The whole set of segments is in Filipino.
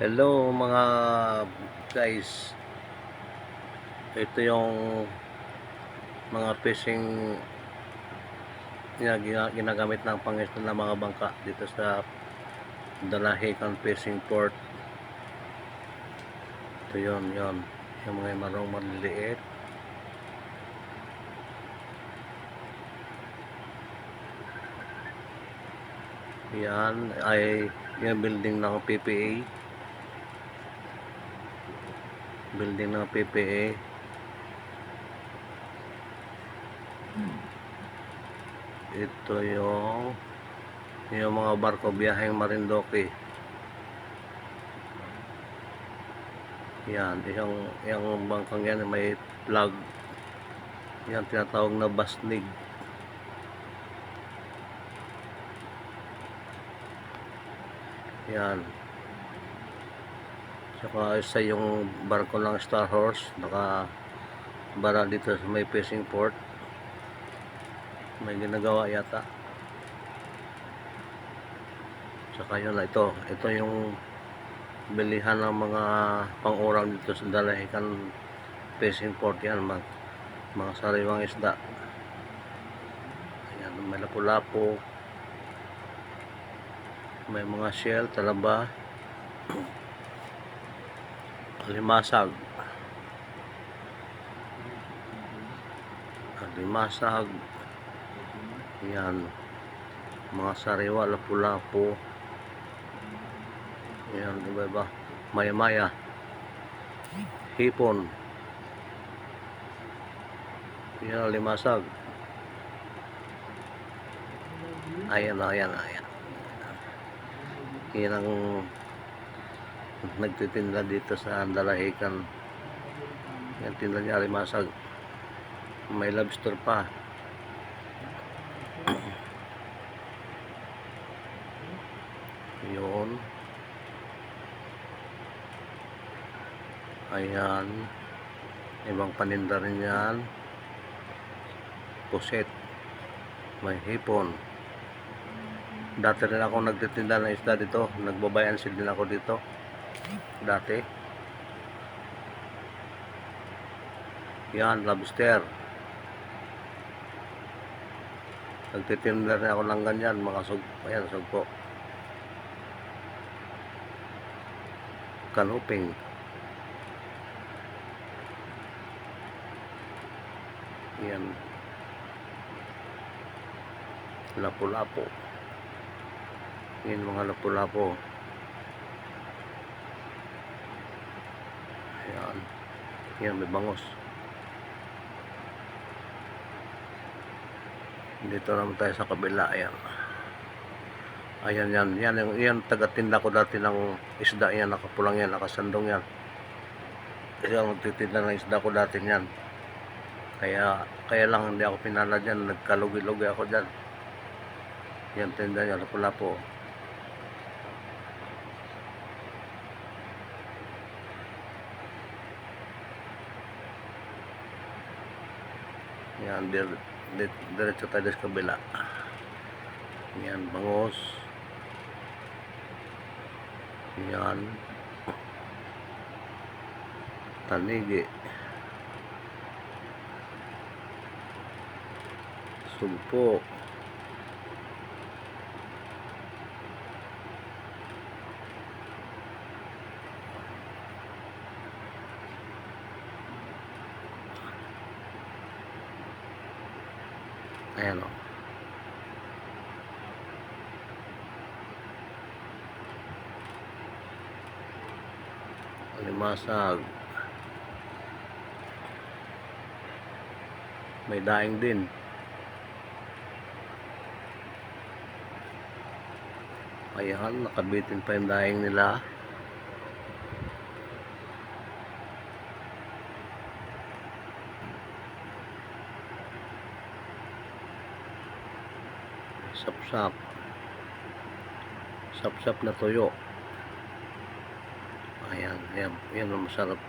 Hello mga guys. Ito yung mga fishing na gina- ginagamit ng pangisda ng mga bangka dito sa Dalahican Fishing Port. Ito yun, yun. Yung mga marong maliliit. Yan ay yung building ng PPA. Building ng PPA. Ito yung yung mga barko biyaheng Marindoque. Yan, yung, yung bangkang yan may flag. Yan tinatawag na basnig. Yan. Saka isa yung barko ng Star Horse. Naka bara dito sa may fishing port. May ginagawa yata. Saka yun na ito. Ito yung bilihan ng mga pang-urang dito sa Dalahican Fishing Port yan. Mga, mga sariwang isda. Ayan, may lapu-lapo. May mga shell, talaba. Alimasag. Alimasag. Yan. Mga sariwa, lapu-lapo. Yan, iba-iba. Maya-maya. Hipon. Yan, limasag. Ayan, ayan, ayan. Yan ang nagtitinda dito sa Dalahican. Yan tinda niya limasag. May lobster pa. Yun. Ayan. Ibang paninda rin yan. Puset. May hipon. Dati rin ako nagtitinda ng isda dito. Nagbabayan din ako dito. Dati. Yan, lobster. Nagtitinda rin ako ng ganyan. Mga sug... Ayan, sugpo. Kanuping. Yan. Lapu-lapo. Yan mga lapu-lapo. Yan. Yan, may bangos. Dito naman tayo sa kabila. Ayan. Ayan yan. Yan, yung, yan taga-tinda ko dati ng isda yan. Nakapulang yan. Nakasandong yan. Yan, magtitinda ng isda ko dati yan. Kaya, kaya lang hindi ako pinala dyan. Nagkalugi-lugi ako dyan. Yan tinda niya. Lapu-lapo. Yan, dir, dir, diretso tayo sa kabila. Yan, bangos. Yan. Tanigi. Sugpo. Ayan o. Limasag. May daing din. Ayan, nakabitin pa yung daing nila. Sap-sap. Sap-sap na tuyo. Ayan, ayan, yan ang masarap.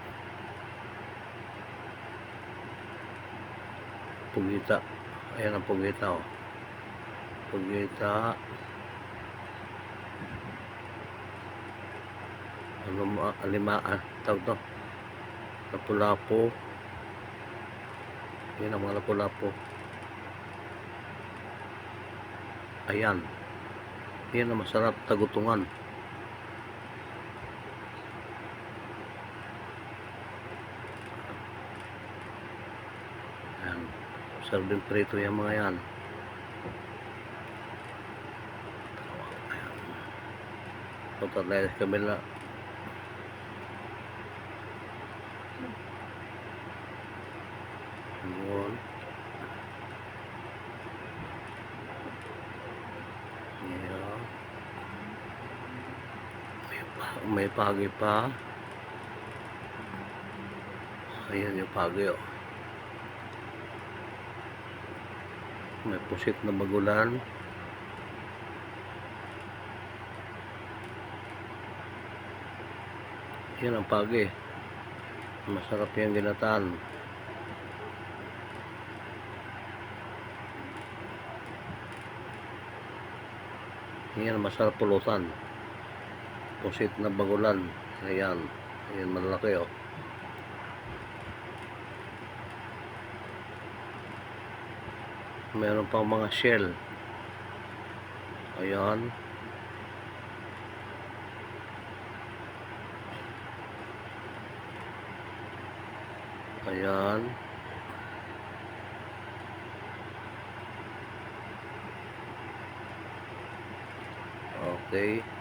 Pugita. Ayan ang pugita, oh. Pugita. ano ma- alima ah, tawag to lapu-lapu yun ang mga lapu-lapu ayan yan ang masarap tagutungan ayan sardin prito yung mga yan Punta tayo sa kabila. Yun. May, pa, may pagi pa. Ayan yung pagi oh. May pusit na bagulan. Yan ang pagi. Masarap yung ginataan. Yan masarap pulutan. Pusit na bagulan. Ayan. Ayan malaki oh. Meron pang mga shell. Ayan. Ayan. Okay.